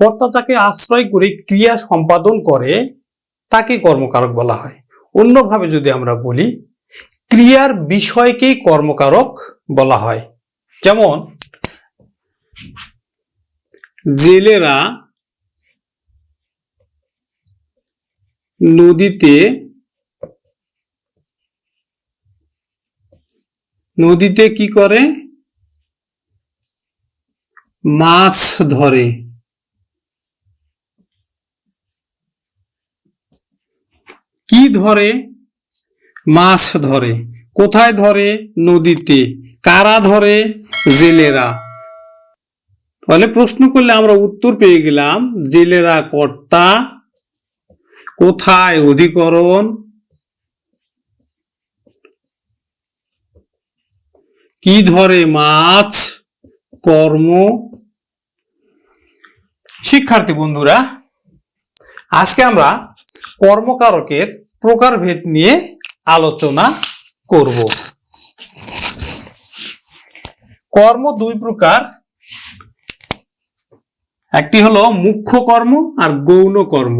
কর্তা যাকে আশ্রয় করে ক্রিয়া সম্পাদন করে, তাকে কর্মকারক বলা হয়। অন্যভাবে যদি আমরা বলি, ক্রিয়ার বিষয়কেই কর্মকারক বলা হয়। যেমন, জেলেরা নদীতে নদীতে কি করে? মাছ ধরে। ধরে? মাছ ধরে। কোথায় ধরে? নদীতে। কারা ধরে? জেলেরা। তাহলে প্রশ্ন করলে আমরা উত্তর পেয়ে গেলাম, জেলেরা কর্তা, কোথায় অধিকরণ? কি ধরে মাছ? কর্ম? শিক্ষার্থী বন্ধুরা, আজকে আমরা কর্মকারকের প্রকারভেদ নিয়ে আলোচনা করব। কর্ম দুই প্রকার। একটি হলো মুখ্য কর্ম আর গৌণ কর্ম।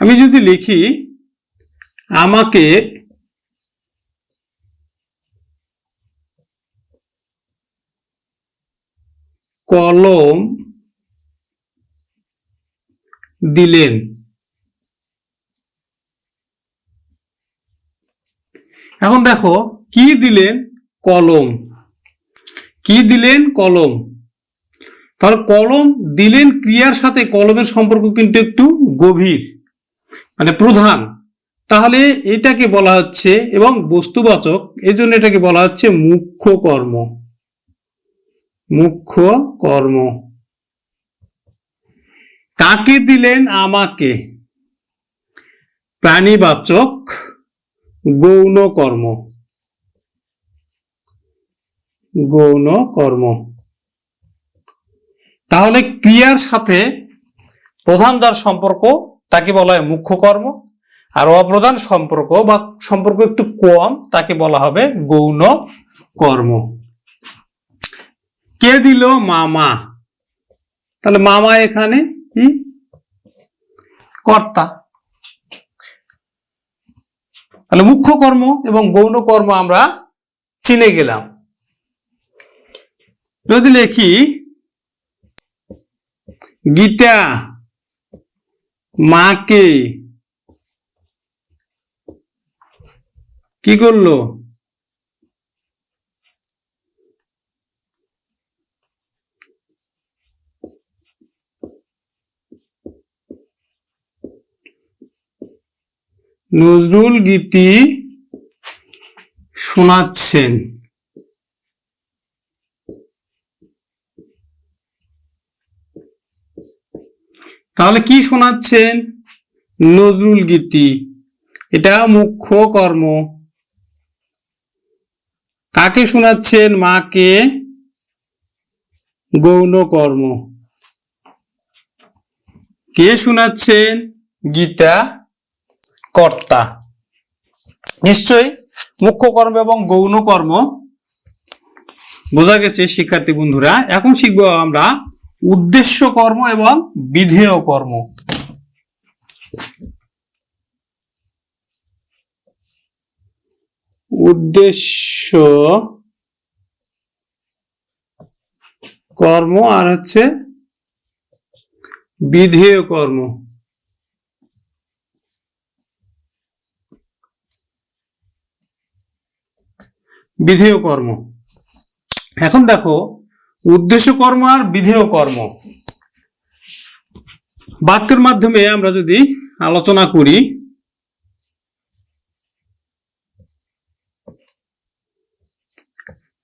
আমি যদি লিখি, আমাকে কলম দিলেন। এখন দেখো, কি দিলেন? কলম। কি দিলেন? কলম। তাহলে কলম দিলেন ক্রিয়ার সাথে, কলমের সম্পর্ক কিন্তু একটু গভীর মানে প্রধান। তাহলে এটাকে বলা হচ্ছে, এবং বস্তুবাচক এই জন্য এটাকে বলা হচ্ছে মুখ্য কর্ম। মুখ্য কর্ম। কাকে দিলেন আমাকে? প্রাণীবাচক গৌণ কর্ম গৌণ কর্ম তাহলে ক্রিয়ার সাথে প্রধান যার সম্পর্ক, তাকে বলা হয় মুখ্য কর্ম আর অপ্রধান সম্পর্ক বা সম্পর্ক একটু কম, তাকে বলা হবে গৌণ কর্ম কে দিল? মামা। তাহলে মামা এখানে? কর্তা। তাহলে মুখ্য কর্ম এবং গৌণ কর্ম আমরা চিনে গেলাম। যদি লিখি, গীতা, মাকে, কি করল? নজরুল গীতি শোনাচ্ছেন। তাহলে কি শোনাচ্ছেন? নজরুল গীতি। এটা মুখ্য কর্ম। কাকে শোনাচ্ছেন? মাকে। গৌণ কর্ম। কে শোনাচ্ছেন? গীতা। কর্তা। নিশ্চয়ই মুখ্য কর্ম এবং গৌণ কর্ম বোঝা গেছে, শিক্ষার্থী বন্ধুরা, এখন শিখব আমরা উদ্দেশ্য কর্ম এবং বিধেয় কর্ম। উদ্দেশ্য কর্ম আর হচ্ছে বিধেয় কর্ম। বিধেয় কর্ম। এখন দেখো, উদ্দেশ্য কর্ম আর বিধেয় কর্ম। বাক্যের মাধ্যমে আমরা যদি আলোচনা করি,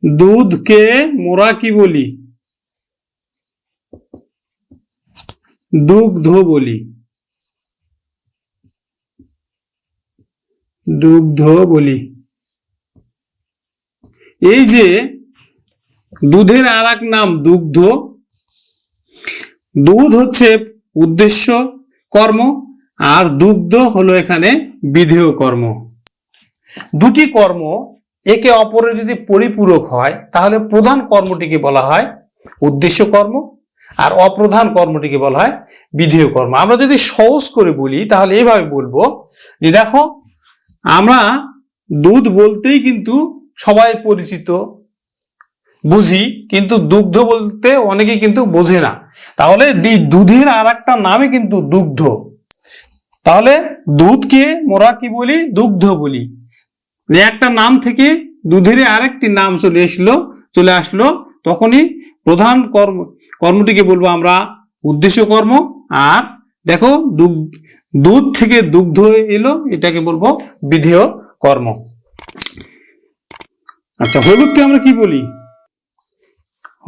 দুধকে মোরা কি বলি, দুগ্ধ বলি। দুগ্ধ বলি। এই যে দুধের আর এক নাম দুগ্ধ। দুধ হচ্ছে উদ্দেশ্য কর্ম, আর দুগ্ধ হলো এখানে বিধেয় কর্ম। দুটি কর্ম একে অপরের যদি পরিপূরক হয়, তাহলে প্রধান কর্মটিকে বলা হয় উদ্দেশ্য কর্ম, আর অপ্রধান কর্মটিকে বলা হয় বিধেয় কর্ম। আমরা যদি সহজ করে বলি, তাহলে এইভাবে বলব যে দেখো, আমরা দুধ বলতেই কিন্তু সবাই পরিচিত, বুঝি, কিন্তু দুগ্ধ বলতে অনেকে কিন্তু বোঝে না। তাহলে দুধের আর একটা নামই কিন্তু দুগ্ধ। তাহলে দুধকে মোরা কি বলি? দুগ্ধ বলি। একটা নাম থেকে দুধের আরেকটি নাম চলে আসলো চলে আসলো। তখনই প্রধান কর্ম, কর্মটিকে বলব আমরা উদ্দেশ্য কর্ম। আর দেখো দুধ থেকে দুগ্ধ এলো, এটাকে বলব বিধেয় কর্ম। আচ্ছা হলুদকে আমরা কি বলি?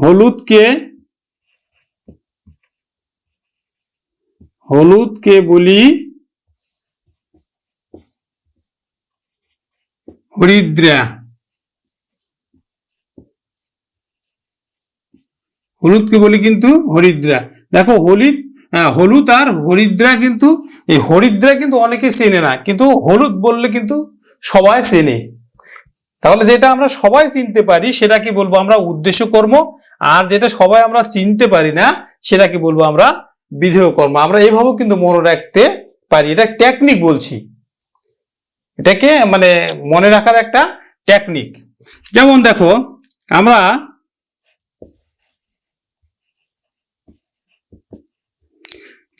হলুদকে হলুদকে বলি হরিদ্রা। হলুদকে বলি কিন্তু হরিদ্রা। দেখো, হলুদ হলুদ আর হরিদ্রা কিন্তু, এই হরিদ্রা কিন্তু অনেকে চেনে না, কিন্তু হলুদ বললে কিন্তু সবাই চেনে। তাহলে যেটা আমরা সবাই চিনতে পারি, সেটা কি বলব আমরা উদ্দেশ্য কর্ম? আর যেটা সবাই আমরা চিনতে পারি না, সেটা কি বলব আমরা বিধেয় কর্ম। আমরা এইভাবেও কিন্তু মনে রাখতে পারি। এটা টেকনিক বলছি। এটাকে মানে মনে রাখার একটা টেকনিক যেমন দেখো, আমরা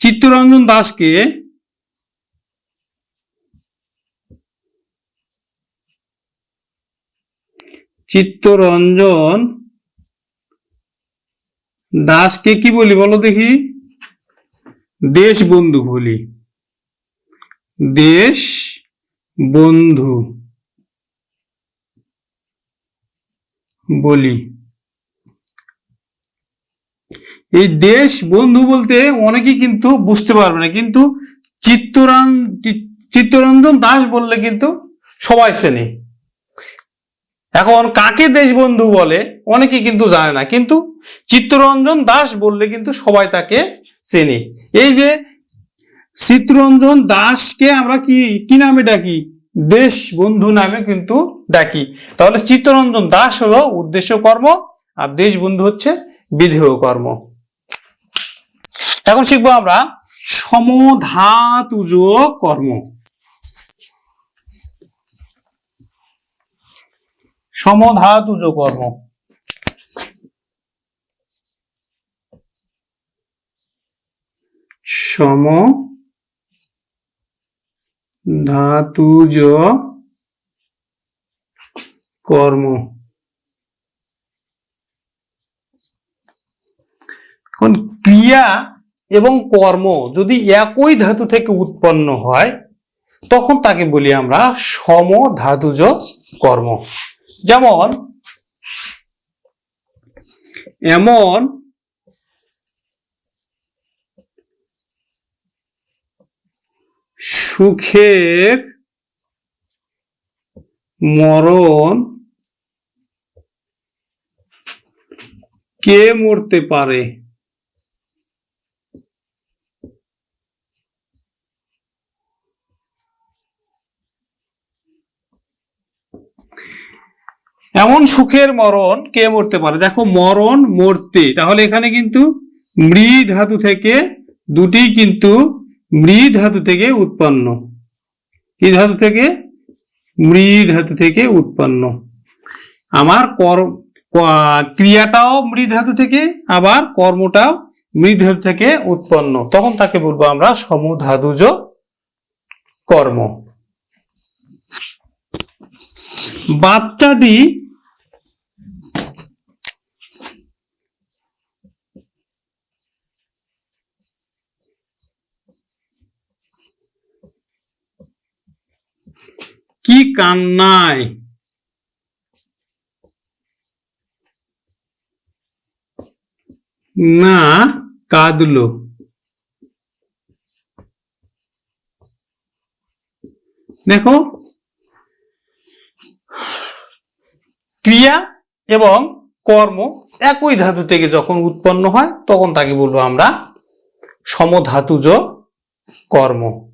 চিত্তরঞ্জন দাসকে চিত্তরঞ্জন দাসকে কি বলি বলো দেখি? দেশ বন্ধু বলি। দেশ বন্ধু বলি। এই দেশ বন্ধু বলতে অনেকেই কিন্তু বুঝতে পারবে না, কিন্তু চিত্তরঞ্জন চিত্তরঞ্জন দাস বললে কিন্তু সবাই চেনে। এখন কাকে দেশবন্ধু বলে? অনেকে কিন্তু জানে না। কিন্তু চিত্তরঞ্জন দাস বললে কিন্তু সবাই তাকে চেনে। এই যে চিত্তরঞ্জন দাসকে আমরা কি কি নামে ডাকি? দেশ বন্ধু নামে কিন্তু ডাকি। তাহলে চিত্তরঞ্জন দাস হলো উদ্দেশ্য কর্ম, আর দেশ বন্ধু হচ্ছে বিধেয় কর্ম। এখন শিখব আমরা সমধাতুজ কর্ম। সমধাতুজ কর্ম সম ধাতুজ কর্ম এখন ক্রিয়া এবং কর্ম যদি একই ধাতু থেকে উৎপন্ন হয়, তখন তাকে বলি আমরা সম ধাতুজ কর্ম যেমন এমন সুখের মরণ কে মরতে পারে? এমন সুখের মরণ কে মরতে পারে? দেখো, মরণ মরতে। তাহলে এখানে কিন্তু মৃ ধাতু থেকে দুটি কিন্তু মৃ ধাতু থেকে উৎপন্ন। কি ধাতু থেকে? মৃ ধাতু থেকে উৎপন্ন। আমার কর, ক- ক্রিয়াটাও মৃ ধাতু থেকে, আবার কর্মটাও মৃ ধাতু থেকে উৎপন্ন। তখন তাকে বলব আমরা সমধাতুজ কর্ম। বাচ্চাটি কি কান্নায়। না, কাঁদলো। দেখো, ক্রিয়া এবং কর্ম একই ধাতু থেকে যখন উৎপন্ন হয়, তখন তাকে বলব আমরা সমধাতুজ কর্ম।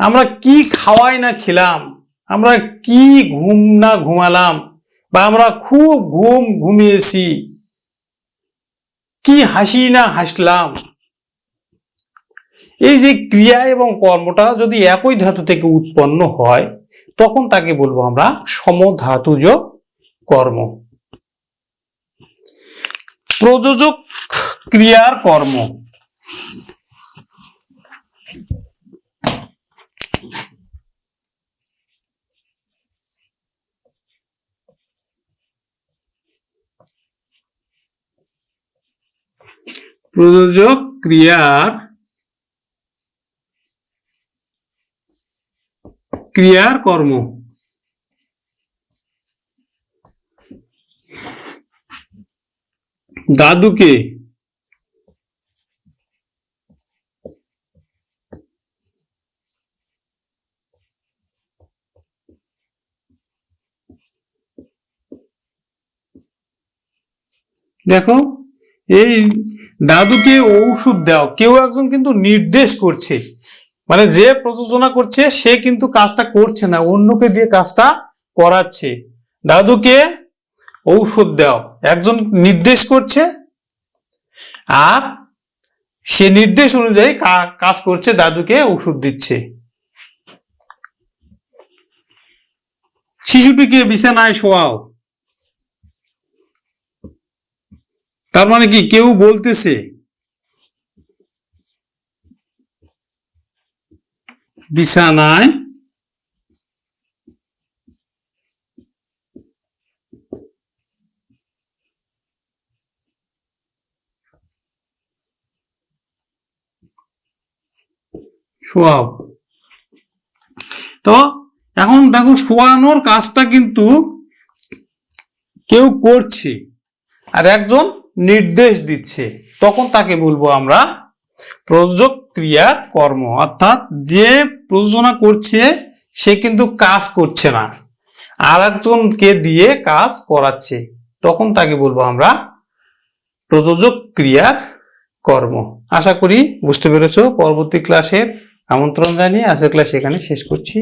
আমরা কি খাওয়াই না খেলাম? আমরা কি ঘুম না ঘুমালাম? বা আমরা খুব ঘুম ঘুমিয়েছি। কি হাসি না হাসলাম? এই যে ক্রিয়া এবং কর্মটা যদি একই ধাতু থেকে উৎপন্ন হয়, তখন তাকে বলব আমরা সমধাতুজ কর্ম। প্রযোজক ক্রিয়ার কর্ম। প্রযোজক ক্রিয়ার ক্রিয়ার কর্ম। দাদুকে দেখো এই দাদুকে ঔষধ দাও। কেউ একজন কিন্তু নির্দেশ করছে। মানে যে প্রযোজনা করছে, সে কিন্তু কাজটা করছে না, অন্যকে দিয়ে কাজটা করাচ্ছে। দাদুকে ঔষধ দাও। একজন নির্দেশ করছে, আর সে নির্দেশ অনুযায়ী কাজ করছে, দাদুকে ওষুধ দিচ্ছে। শিশুটিকে বিছানায় শোয়াও। তার মানে কি কেউ বলতেছে? বিছানায় শোয়াও। তো এখন দেখো শোয়ানোর কাজটা কিন্তু কেউ করছে। আর একজন নির্দেশ দিচ্ছে। তখন তাকে বলব আমরা প্রযোজক ক্রিয়ার কর্ম। অর্থাৎ যে প্রযোজনা করছে, সে কিন্তু কাজ করছে না। আর একজনকে দিয়ে কাজ করাচ্ছে। তখন তাকে বলব আমরা প্রযোজক ক্রিয়ার কর্ম। আশা করি বুঝতে পেরেছ। পরবর্তী ক্লাসের আমন্ত্রণ জানিয়ে আজকের ক্লাস এখানে শেষ করছি।